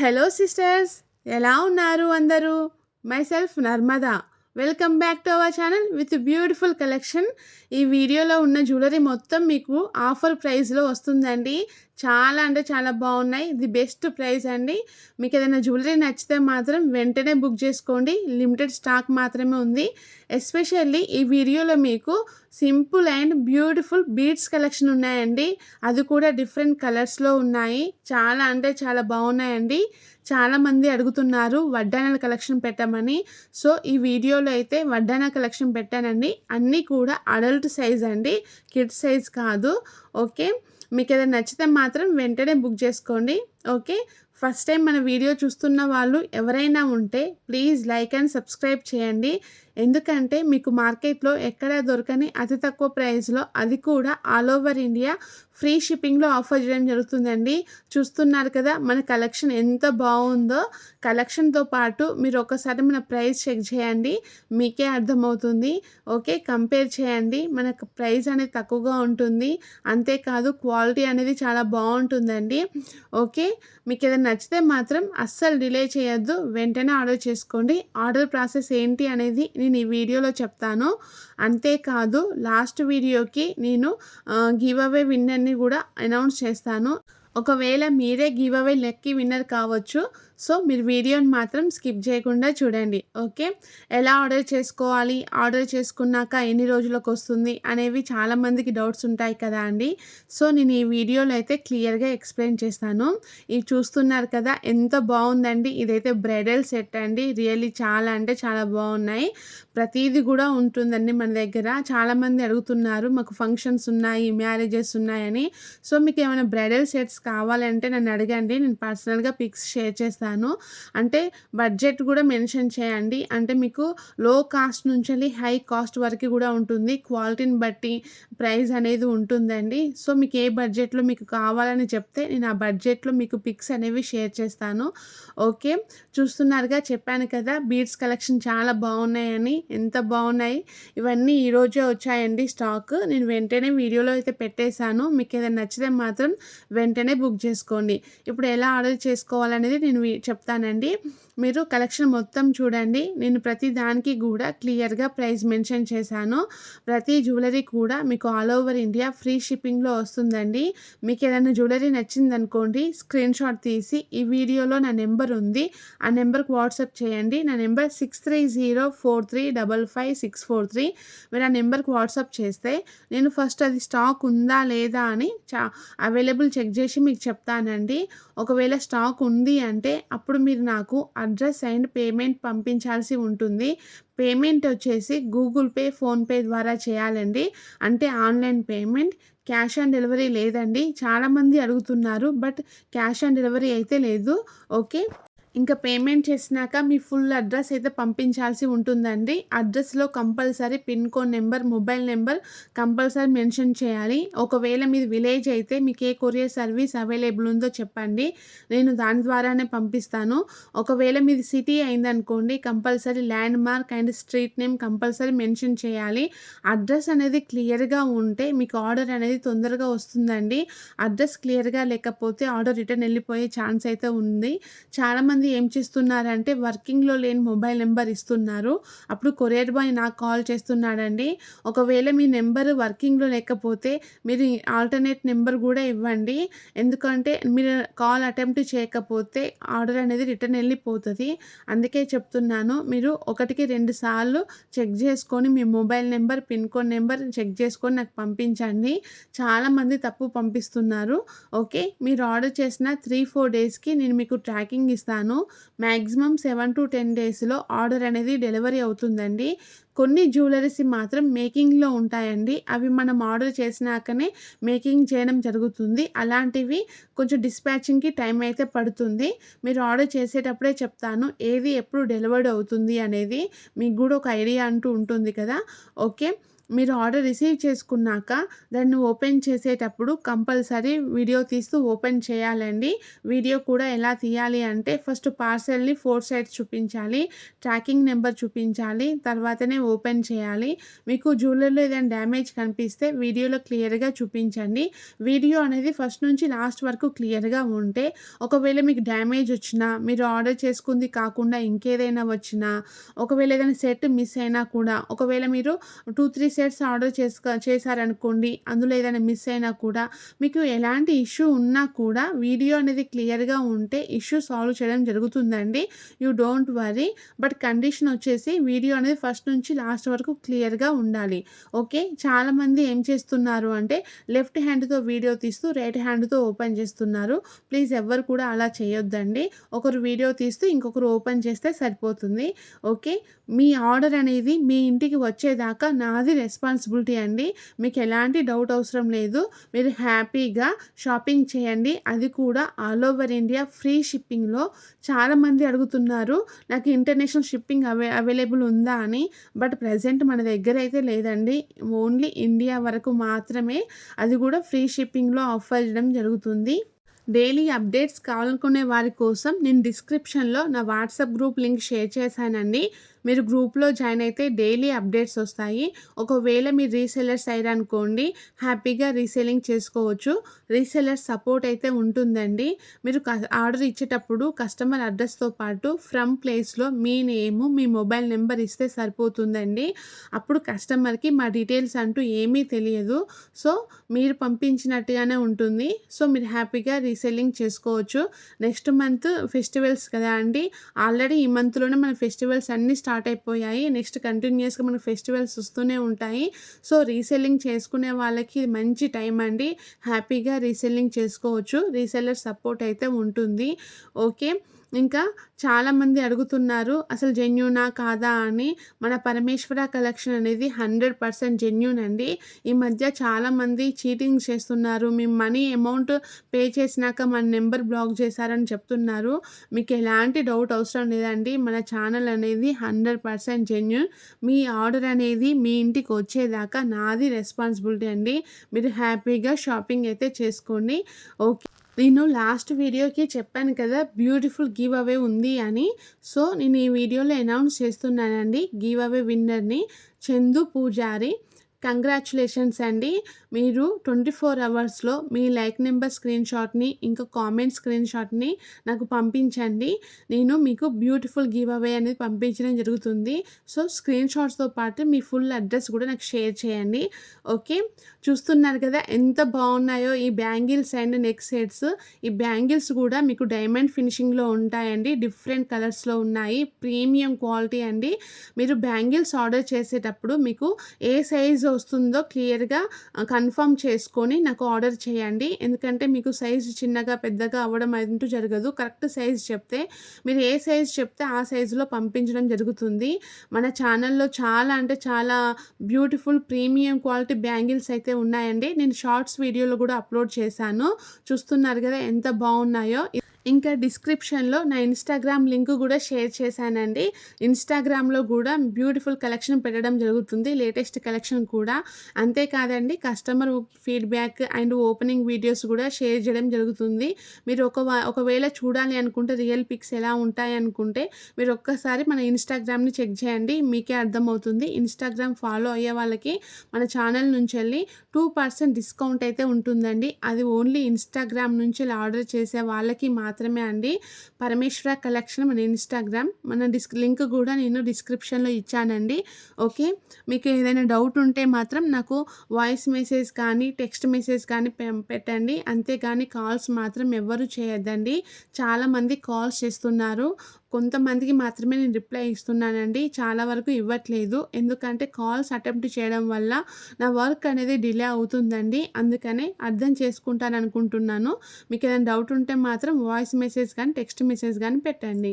Hello sisters ఎలా ఉన్నారు అందరూ? Myself Narmada. Welcome back to our channel with beautiful collection ఈ వీడియోలో ఉన్న జ్యువెలరీ మొత్తం మీకు ఆఫర్ ప్రైస్లో వస్తుందండి. చాలా అంటే చాలా బాగున్నాయి. ది బెస్ట్ ప్రైస్ అండి. మీకు ఏదైనా జ్యువెలరీ నచ్చితే మాత్రం వెంటనే బుక్ చేసుకోండి. లిమిటెడ్ స్టాక్ మాత్రమే ఉంది. ఎస్పెషల్లీ ఈ వీడియోలో మీకు simple and beautiful beads collection ఉన్నాయండి. అది కూడా డిఫరెంట్ కలర్స్లో ఉన్నాయి. చాలా అంటే చాలా బాగున్నాయండి. చాలామంది అడుగుతున్నారు వడ్డానాల కలెక్షన్ పెట్టమని. సో ఈ వీడియోలో అయితే వడ్డానా కలెక్షన్ పెట్టానండి. అన్నీ కూడా అడల్ట్ సైజ్ అండి. కిడ్స్ సైజ్ కాదు. ఓకే? మీకు ఏదైనా నచ్చితే మాత్రం వెంటనే బుక్ చేసుకోండి ఓకే? ఫస్ట్ టైం మన వీడియో చూస్తున్న వాళ్ళు ఎవరైనా ఉంటే ప్లీజ్ లైక్ అండ్ సబ్స్క్రైబ్ చేయండి. ఎందుకంటే మీకు మార్కెట్లో ఎక్కడ దొరకని అతి తక్కువ ప్రైస్లో అది కూడా ఆల్ ఓవర్ ఇండియా ఫ్రీ షిప్పింగ్లో ఆఫర్ చేయడం జరుగుతుందండి. చూస్తున్నారు కదా మన కలెక్షన్ ఎంత బాగుందో. కలెక్షన్తో పాటు మీరు ఒకసారి మన ప్రైస్ చెక్ చేయండి. మీకే అర్థమవుతుంది. ఓకే కంపేర్ చేయండి. మనకు ప్రైస్ అనేది తక్కువగా ఉంటుంది. అంతేకాదు క్వాలిటీ అనేది చాలా బాగుంటుందండి. ఓకే మీకు ఏదైనా నచ్చితే మాత్రం అస్సలు డిలే చేయొద్దు. వెంటనే ఆర్డర్ చేసుకోండి. ఆర్డర్ ప్రాసెస్ ఏంటి అనేది నేను ఈ వీడియోలో చెప్తాను. అంతేకాదు లాస్ట్ వీడియోకి నేను గివ్ అవే విన్నర్ని కూడా అనౌన్స్ చేస్తాను. ఒకవేళ మీరే గివ్ అవే లెక్కి విన్నర్ కావచ్చు సో మీరు వీడియోని మాత్రం స్కిప్ చేయకుండా చూడండి ఓకే? ఎలా ఆర్డర్ చేసుకోవాలి ఆర్డర్ చేసుకున్నాక ఎన్ని రోజులకు వస్తుంది అనేవి చాలామందికి డౌట్స్ ఉంటాయి కదా అండి. సో నేను ఈ వీడియోలో అయితే క్లియర్గా ఎక్స్ప్లెయిన్ చేస్తాను. ఇవి చూస్తున్నారు కదా ఎంత బాగుందండి. ఇదైతే బ్రైడల్ సెట్ అండి. రియల్లీ చాలా అంటే చాలా బాగున్నాయి. ప్రతిదీ కూడా ఉంటుందండి మన దగ్గర. చాలామంది అడుగుతున్నారు మాకు ఫంక్షన్స్ ఉన్నాయి మ్యారేజెస్ ఉన్నాయని. సో మీకు ఏమైనా బ్రైడల్ సెట్స్ కావాలంటే నన్ను అడగండి. నేను పర్సనల్గా పిక్స్ షేర్ చేస్తాను. చేస్తాను అంటే బడ్జెట్ కూడా మెన్షన్ చేయండి. అంటే మీకు లో కాస్ట్ నుంచి హై కాస్ట్ వరకు కూడా ఉంటుంది. క్వాలిటీని బట్టి ప్రైస్ అనేది ఉంటుందండి. సో మీకు ఏ బడ్జెట్లో మీకు కావాలని చెప్తే నేను ఆ బడ్జెట్లో మీకు పిక్స్ అనేవి షేర్ చేస్తాను. ఓకే? చూస్తున్నారుగా చెప్పాను కదా బీడ్స్ కలెక్షన్ చాలా బాగున్నాయని. ఎంత బాగున్నాయి? ఇవన్నీ ఈరోజే వచ్చాయండి స్టాక్. నేను వెంటనే వీడియోలో అయితే పెట్టేశాను. మీకు ఏదైనా నచ్చితే మాత్రం వెంటనే బుక్ చేసుకోండి. ఇప్పుడు ఎలా ఆర్డర్ చేసుకోవాలనేది నేను చెప్తానండి. మీరు కలెక్షన్ మొత్తం చూడండి. నేను ప్రతి దానికి కూడా క్లియర్గా ప్రైస్ మెన్షన్ చేశాను. ప్రతి జ్యువెలరీ కూడా మీకు ఆల్ ఓవర్ ఇండియా ఫ్రీ షిప్పింగ్లో వస్తుందండి. మీకు ఏదైనా జ్యువెలరీ నచ్చిందనుకోండి స్క్రీన్ షాట్ తీసి ఈ వీడియోలో నా నెంబర్ ఉంది. ఆ నెంబర్కి వాట్సాప్ చేయండి. నా number six three zero four three double five six four three మీరు ఆ నెంబర్కి వాట్సాప్ చేస్తే నేను ఫస్ట్ అది స్టాక్ ఉందా లేదా అని చా అవైలబుల్ చెక్ చేసి మీకు చెప్తానండి. ఒకవేళ స్టాక్ ఉంది అంటే అప్పుడు మీరు నాకు అడ్రస్ అండ్ పేమెంట్ పంపించాల్సి ఉంటుంది. పేమెంట్ వచ్చేసి గూగుల్ పే ఫోన్పే ద్వారా చేయాలండి. అంటే online payment cash on delivery లేదండి. చాలామంది అడుగుతున్నారు బట్ క్యాష్ ఆన్ డెలివరీ అయితే లేదు. ఓకే? ఇంకా పేమెంట్ చేసినాక మీ ఫుల్ అడ్రస్ అయితే పంపించాల్సి ఉంటుందండి. అడ్రస్లో compulsory pin code number mobile number compulsory mention చేయాలి. ఒకవేళ మీది విలేజ్ అయితే మీకు ఏ కొరియర్ సర్వీస్ అవైలబుల్ ఉందో చెప్పండి. నేను దాని ద్వారానే పంపిస్తాను. ఒకవేళ మీది సిటీ అయిందనుకోండి compulsory landmark and street name compulsory mention చేయాలి. అడ్రస్ అనేది క్లియర్గా ఉంటే మీకు ఆర్డర్ అనేది తొందరగా వస్తుందండి. అడ్రస్ క్లియర్గా లేకపోతే ఆర్డర్ రిటర్న్ వెళ్ళిపోయే ఛాన్స్ అయితే ఉంది. చాలామంది ఏం చేస్తున్నారంటే వర్కింగ్లో లేని మొబైల్ నెంబర్ ఇస్తున్నారు. అప్పుడు కొరియర్ బాయ్ నాకు కాల్ చేస్తున్నాడండి. ఒకవేళ మీ నెంబర్ వర్కింగ్లో లేకపోతే మీరు ఆల్టర్నేట్ నెంబర్ కూడా ఇవ్వండి. ఎందుకంటే మీరు కాల్ అటెంప్ట్ చేయకపోతే ఆర్డర్ అనేది రిటర్న్ వెళ్ళిపోతుంది. అందుకే చెప్తున్నాను మీరు ఒకటికి రెండు సార్లు చెక్ చేసుకొని మీ mobile number pin code number check చేసుకొని నాకు పంపించండి. చాలామంది తప్పు పంపిస్తున్నారు. ఓకే మీరు ఆర్డర్ చేసిన త్రీ ఫోర్ డేస్కి నేను మీకు ట్రాకింగ్ ఇస్తాను. మ్యాక్సిమం సెవెన్ టు టెన్ డేస్లో ఆర్డర్ అనేది డెలివరీ అవుతుందండి. కొన్ని జ్యువెలరీస్ మాత్రం మేకింగ్లో ఉంటాయండి. అవి మనం ఆర్డర్ చేసినాకనే మేకింగ్ చేయడం జరుగుతుంది. అలాంటివి కొంచెం డిస్పాచింగ్కి టైం అయితే పడుతుంది. మీరు ఆర్డర్ చేసేటప్పుడే చెప్తాను ఏది ఎప్పుడు డెలివర్డ్ అవుతుంది అనేది మీకు కూడా ఒక ఐడియా అంటూ ఉంటుంది కదా. ఓకే? మీరు ఆర్డర్ రిసీవ్ చేసుకున్నాక దాన్ని ఓపెన్ చేసేటప్పుడు కంపల్సరీ వీడియో తీస్తూ ఓపెన్ చేయాలండి. వీడియో కూడా ఎలా తీయాలి అంటే ఫస్ట్ పార్సెల్ని ఫోర్ సైడ్స్ చూపించాలి ట్రాకింగ్ నెంబర్ చూపించాలి తర్వాతనే ఓపెన్ చేయాలి. మీకు జ్యువెలరీలో ఏదైనా డ్యామేజ్ కనిపిస్తే వీడియోలో క్లియర్గా చూపించండి. వీడియో అనేది ఫస్ట్ నుంచి లాస్ట్ వరకు క్లియర్గా ఉంటే ఒకవేళ మీకు డ్యామేజ్ వచ్చినా మీరు ఆర్డర్ చేసుకుంది కాకుండా ఇంకేదైనా వచ్చినా ఒకవేళ ఏదైనా సెట్ మిస్ అయినా కూడా ఒకవేళ మీరు టూ త్రీ సెట్స్ ఆర్డర్ చేసుకో చేశారనుకోండి అందులో ఏదైనా మిస్ అయినా కూడా మీకు ఎలాంటి ఇష్యూ ఉన్నా కూడా వీడియో అనేది క్లియర్గా ఉంటే ఇష్యూ సాల్వ్ చేయడం జరుగుతుందండి. You don't worry. But condition వచ్చేసి వీడియో అనేది ఫస్ట్ నుంచి లాస్ట్ వరకు క్లియర్గా ఉండాలి. ఓకే? చాలామంది ఏం చేస్తున్నారు అంటే లెఫ్ట్ హ్యాండ్తో వీడియో తీస్తూ రైట్ హ్యాండ్తో ఓపెన్ చేస్తున్నారు. ప్లీజ్ ఎవ్వరు కూడా అలా చేయొద్దండి. ఒకరు వీడియో తీస్తూ ఇంకొకరు ఓపెన్ చేస్తే సరిపోతుంది. ఓకే? మీ ఆర్డర్ అనేది మీ ఇంటికి వచ్చేదాకా నాది రెస్పాన్సిబిలిటీ అండి. మీకు ఎలాంటి డౌట్ అవసరం లేదు. మీరు హ్యాపీగా షాపింగ్ చేయండి. అది కూడా ఆల్ ఓవర్ ఇండియా ఫ్రీ షిప్పింగ్లో చాలామంది అడుగుతున్నారు. నాకు ఇంటర్నేషనల్ షిప్పింగ్ అవై అవైలబుల్ ఉందా అని. బట్ ప్రజెంట్ మన దగ్గర అయితే లేదండి. ఓన్లీ ఇండియా వరకు మాత్రమే అది కూడా ఫ్రీ షిప్పింగ్లో ఆఫర్ చేయడం జరుగుతుంది. డైలీ అప్డేట్స్ కావాలనుకునే వారి కోసం నేను డిస్క్రిప్షన్లో నా వాట్సాప్ గ్రూప్ లింక్ షేర్ చేశానండి. మీరు గ్రూప్లో జాయిన్ అయితే డైలీ అప్డేట్స్ వస్తాయి. ఒకవేళ మీరు రీసెలర్స్ అయ్యారనుకోండి హ్యాపీగా రీసెల్లింగ్ చేసుకోవచ్చు. రీసెలర్ సపోర్ట్ అయితే ఉంటుందండి. మీరు ఆర్డర్ ఇచ్చేటప్పుడు కస్టమర్ అడ్రస్తో పాటు ఫ్రమ్ ప్లేస్లో మీ నేము మీ మొబైల్ నెంబర్ ఇస్తే సరిపోతుందండి. అప్పుడు కస్టమర్కి మా డీటెయిల్స్ అంటూ ఏమీ తెలియదు. సో మీరు పంపించినట్టుగానే ఉంటుంది. సో మీరు హ్యాపీగా రీసెల్లింగ్ చేసుకోవచ్చు. నెక్స్ట్ మంత్ ఫెస్టివల్స్ కదా అండి. ఆల్రెడీ ఈ మంత్లోనే మన ఫెస్టివల్స్ అన్నీ స్టార్ట్ స్టార్ట్ అయిపోయాయి. నెక్స్ట్ కంటిన్యూస్గా మనకు ఫెస్టివల్స్ వస్తూనే ఉంటాయి. సో రీసెల్లింగ్ చేసుకునే వాళ్ళకి మంచి టైం అండి. హ్యాపీగా రీసెల్లింగ్ చేసుకోవచ్చు. రీసెల్లర్ సపోర్ట్ అయితే ఉంటుంది. ఓకే ఇంకా చాలామంది అడుగుతున్నారు అసలు జెన్యూనా కాదా? అని. మన పరమేశ్వర కలెక్షన్ అనేది హండ్రెడ్ పర్సెంట్ జెన్యూన్ అండి. ఈ మధ్య చాలామంది చీటింగ్ చేస్తున్నారు. మీ మనీ అమౌంట్ పే చేసినాక మన నెంబర్ బ్లాక్ చేశారని చెప్తున్నారు. మీకు ఎలాంటి డౌట్ అవసరం లేదండి. మన ఛానల్ అనేది హండ్రెడ్ పర్సెంట్ జెన్యూన్. మీ ఆర్డర్ అనేది మీ ఇంటికి వచ్చేదాకా నాది రెస్పాన్సిబిలిటీ అండి. మీరు హ్యాపీగా షాపింగ్ అయితే చేసుకోండి. ఓకే. నేను లాస్ట్ వీడియోకి చెప్పాను కదా బ్యూటిఫుల్ గివ్ అవే ఉంది అని. సో నేను ఈ వీడియోలో అనౌన్స్ చేస్తున్నానండి గివ్ అవే విన్నర్ని. చందు పూజారి. కంగ్రాచులేషన్స్ అండి. మీరు ట్వంటీ ఫోర్ అవర్స్లో మీ లైక్ నెంబర్ స్క్రీన్ షాట్ని ఇంకా కామెంట్ స్క్రీన్ షాట్ని నాకు పంపించండి. నేను మీకు బ్యూటిఫుల్ గివ్ అవే అనేది పంపించడం జరుగుతుంది. సో స్క్రీన్ షాట్స్తో పాటు మీ ఫుల్ అడ్రస్ కూడా నాకు షేర్ చేయండి. ఓకే? చూస్తున్నారు కదా ఎంత బాగున్నాయో ఈ బ్యాంగిల్స్ అండ్ నెక్ సెట్స్. ఈ బ్యాంగిల్స్ కూడా మీకు డైమండ్ ఫినిషింగ్లో ఉంటాయండి. డిఫరెంట్ కలర్స్లో ఉన్నాయి. ప్రీమియం క్వాలిటీ అండి. మీరు బ్యాంగిల్స్ ఆర్డర్ చేసేటప్పుడు మీకు ఏ సైజ్ వస్తుందో క్లియర్గా కన్ఫర్మ్ చేసుకొని నాకు ఆర్డర్ చేయండి. ఎందుకంటే మీకు సైజు చిన్నగా పెద్దగా అవ్వడం అంటూ జరగదు. కరెక్ట్ సైజ్ చెప్తే మీరు ఏ సైజ్ చెప్తే ఆ సైజులో పంపించడం జరుగుతుంది. మన ఛానల్లో చాలా అంటే చాలా బ్యూటిఫుల్ ప్రీమియం క్వాలిటీ బ్యాంగిల్స్ అయితే ఉన్నాయండి. నేను షార్ట్స్ వీడియోలో కూడా అప్లోడ్ చేశాను. చూస్తున్నారు కదా ఎంత బాగున్నాయో. ఇంకా డిస్క్రిప్షన్లో నా ఇన్స్టాగ్రామ్ లింక్ కూడా షేర్ చేశానండి. ఇన్స్టాగ్రామ్లో కూడా బ్యూటిఫుల్ కలెక్షన్ పెట్టడం జరుగుతుంది. లేటెస్ట్ కలెక్షన్ కూడా. అంతేకాదండి customer feedback and opening videos కూడా షేర్ చేయడం జరుగుతుంది. మీరు ఒక ఒకవేళ చూడాలి అనుకుంటే రియల్ పిక్స్ ఎలా ఉంటాయి అనుకుంటే మీరు ఒక్కసారి మన ఇన్స్టాగ్రామ్ని చెక్ చేయండి. మీకే అర్థమవుతుంది. ఇన్స్టాగ్రామ్ ఫాలో అయ్యే వాళ్ళకి మన ఛానల్ నుంచి వెళ్ళి టూ పర్సెంట్ డిస్కౌంట్ అయితే ఉంటుందండి. అది ఓన్లీ ఇన్స్టాగ్రామ్ నుంచి ఆర్డర్ చేసే వాళ్ళకి మాత్రం మాత్రమే అండి. పరమేశ్వర కలెక్షన్ మన ఇన్స్టాగ్రామ్. మన డిస్క్ లింక్ కూడా నేను డిస్క్రిప్షన్లో ఇచ్చానండి. ఓకే? మీకు ఏదైనా డౌట్ ఉంటే మాత్రం నాకు వాయిస్ మెసేజ్ కానీ టెక్స్ట్ మెసేజ్ కానీ పెట్టండి. అంతేగాని కాల్స్ మాత్రం ఎవరు చేయొద్దండి. చాలామంది కాల్స్ చేస్తున్నారు. కొంతమందికి మాత్రమే నేను రిప్లై ఇస్తున్నానండి. చాలా వరకు ఇవ్వట్లేదు. ఎందుకంటే కాల్స్ అటెంప్ట్ చేయడం వల్ల నా వర్క్ అనేది డిలే అవుతుందండి. అందుకనే అర్థం చేసుకుంటాను అనుకుంటున్నాను మీకు ఏదైనా డౌట్ ఉంటే మాత్రం వాయిస్ మెసేజ్ కానీ టెక్స్ట్ మెసేజ్ కానీ పెట్టండి.